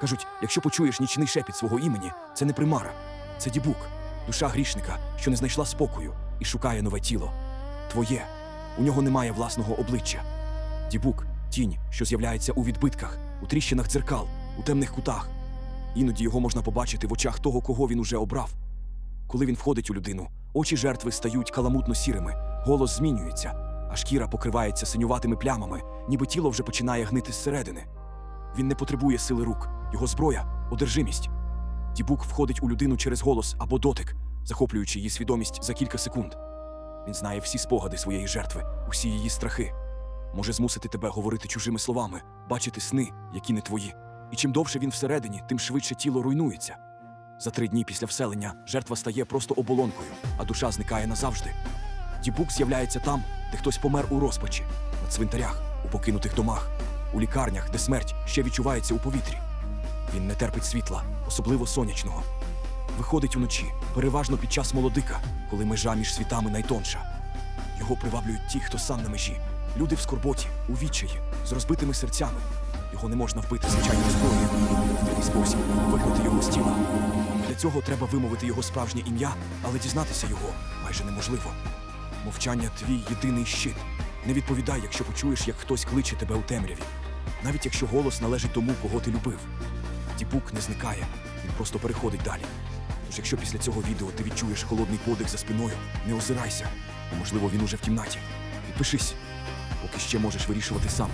Кажуть, якщо почуєш нічний шепіт свого імені, це не примара, це дібук, душа грішника, що не знайшла спокою і шукає нове тіло. Твоє. У нього немає власного обличчя. Дібук тінь, що з'являється у відбитках, у тріщинах дзеркал, у темних кутах. Іноді його можна побачити в очах того, кого він уже обрав. Коли він входить у людину, очі жертви стають каламутно сірими, голос змінюється, а шкіра покривається синюватими плямами, ніби тіло вже починає гнити зсередини. Він не потребує сили рук, його зброя одержимість. Дібук входить у людину через голос або дотик, захоплюючи її свідомість за кілька секунд. Він знає всі спогади своєї жертви, усі її страхи. Може змусити тебе говорити чужими словами, бачити сни, які не твої. І чим довше він всередині, тим швидше тіло руйнується. За три дні після вселення жертва стає просто оболонкою, а душа зникає назавжди. Дібук з'являється там, де хтось помер у розпачі, на цвинтарях, у покинутих домах, у лікарнях, де смерть ще відчувається у повітрі. Він не терпить світла, особливо сонячного. Виходить уночі, переважно під час молодика, коли межа між світами найтонша. Його приваблюють ті, хто сам на межі, люди в скорботі, у відчаї, з розбитими серцями. Його не можна вбити звичайною зброєю. Єдиний спосіб вигнати його з тіла. Для цього треба вимовити його справжнє ім'я, але дізнатися його майже неможливо. Мовчання твій єдиний щит. Не відповідай, якщо почуєш, як хтось кличе тебе у темряві, навіть якщо голос належить тому, кого ти любив. Дібук не зникає, він просто переходить далі. Тож, якщо після цього відео ти відчуєш холодний подих за спиною, не озирайся, бо можливо він уже в кімнаті. Підпишись, поки ще можеш вирішувати сам.